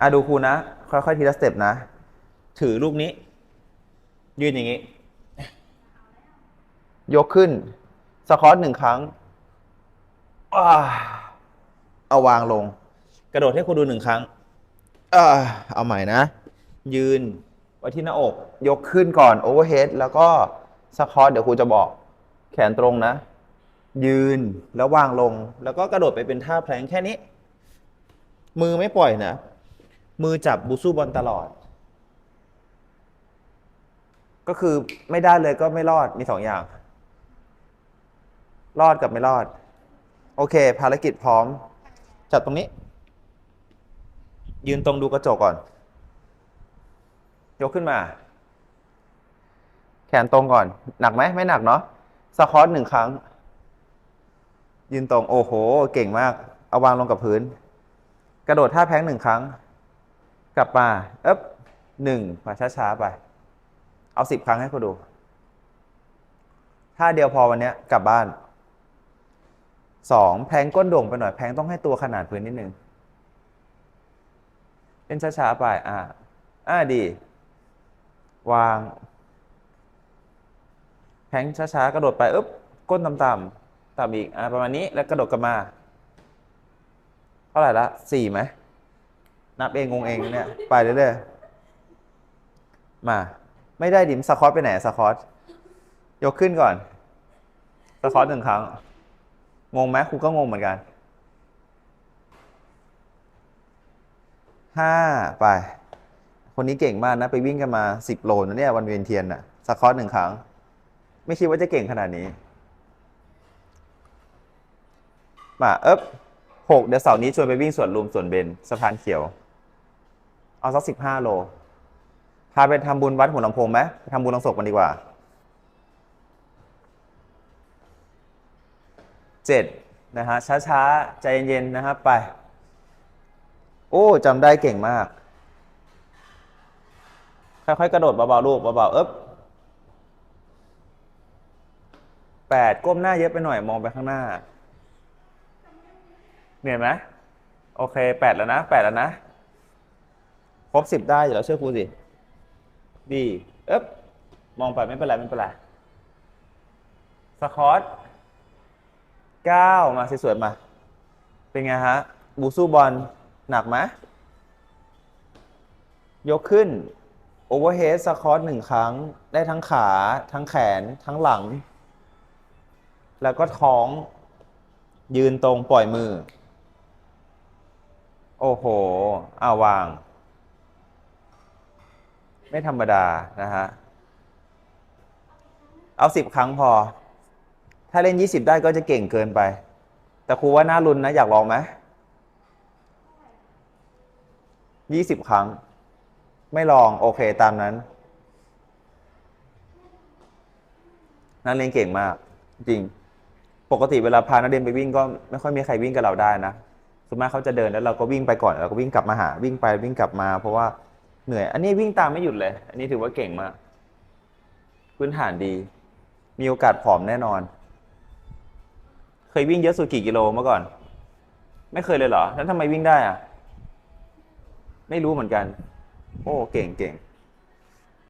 อะดูครูนะ ค่อยๆทีละสเต็ปนะ ถือลูกนี้ ยืนอย่างนี้ ยกขึ้น สควอตหนึ่งครั้งอ่าเอาวางลง กระโดดให้ครูดูหนึ่งครั้งอ่าเอาใหม่นะ ยืนไว้ที่หน้าอก ยกขึ้นก่อนโอเวอร์เฮดแล้วก็สควอตเดี๋ยวครูจะบอก แขนตรงนะ ยืนแล้ววางลง แล้วก็กระโดดไปเป็นท่าแพลงแค่นี้ มือไม่ปล่อยนะ มือจับบูซูบอลตลอด ก็คือไม่ได้เลยก็ไม่รอดมีสองอย่าง รอดกับไม่รอด โอเค ภารกิจพร้อม จับตรงนี้ ยืนตรงดูกระจกก่อน ยกขึ้นมา แขนตรงก่อน หนักไหมไม่หนักเนาะสควอตหนึ่งครั้ง ยืนตรงโอ้โห เก่งมาก เอาวางลงกับพื้น กระโดดท่าแพลงก์หนึ่งครั้ง กลับมาเอ๊บหนึ่งมาช้าๆไป เอาสิบครั้งให้เขาดูท่าเดียวพอวันนี้กลับบ้านสองแพงก้นโด่งไปหน่อยแพงต้องให้ตัวขนาดพื้นนิดนึงเล่นช้าๆไปอ่าอ่าดี วาง แพงช้าๆกระโดดไปอึ๊บก้นต่ำๆต่ำอีกอ่าประมาณนี้แล้วกระโดดกลับมา เท่าไหร่ละสี่ไหม นับเองงงเองเนี่ย ไปเรื่อยๆมา ไม่ได้ดิมสคอตไปไหนสคอตยกขึ้นก่อนสคอตหนึ่งครั้ง งงไหมครูก็งงเหมือนกันห้าไป คนนี้เก่งมากนะ ไปวิ่งกันมาสิบโลนะเนี่ยวันเวียนเทียนน่ะสคอตหนึ่งครั้ง ไม่คิดว่าจะเก่งขนาดนี้ มาเอ๊บหกเดี๋ยวเสาร์นี้ชวนไปวิ่งสวนลุมสวนเบนสะพานเขียว เอาสักสิบห้าโล พาไปทำบุญวัดหัวลำโพงไหมไปทำบุญลงศพกันดีกว่าเจ็ดนะฮะช้าๆ ใจเย็นๆนะครับไป โอ้จำได้เก่งมาก ค่อยๆ กระโดดเบาๆลูกเบาๆเอ๊บแปดก้มหน้าเยอะไปหน่อยมองไปข้างหน้า เหนื่อยไหมโอเคแปดแล้วนะแปดแล้วนะ บสิบได้เดี๋ยวเราเชื่อครูสิดีเอ๊บมองไปไม่เป็นไรไม่เป็นไรสคอตเก้ามาสวยๆมา เป็นไงฮะ บูซูบอลหนักไหมยกขึ้นโอเวอร์เฮดสคอตหนึ่งครั้ง ได้ทั้งขา ทั้งแขน ทั้งหลัง แล้วก็ท้อง ยืนตรงปล่อยมือ โอ้โหอ้าววาง ไม่ธรรมดานะฮะ เอาสิบครั้งพอ ถ้าเล่นยี่สิบได้ก็จะเก่งเกินไป แต่ครูว่าน่ารุนนะ อยากลองไหมยี่สิบครั้ง ไม่ลองโอเคตามนั้น นักเรียนเก่งมาก จริง ปกติเวลาพานักเรียนไปวิ่งก็ไม่ค่อยมีใครวิ่งกับเราได้นะส่วนมากเขาจะเดินแล้วเราก็วิ่งไปก่อนแล้วก็วิ่งกลับมาหาวิ่งไปวิ่งกลับมา เพราะว่า เหนื่อย อันนี้วิ่งตามไม่หยุดเลย อันนี้ถือว่าเก่งมาก พื้นฐานดี มีโอกาสผอมแน่นอน เคยวิ่งเยอะสุดกี่กิโลเมื่อก่อน ไม่เคยเลยเหรอ แล้วทำไมวิ่งได้อะไม่รู้เหมือนกัน โอ้ เก่งเก่ง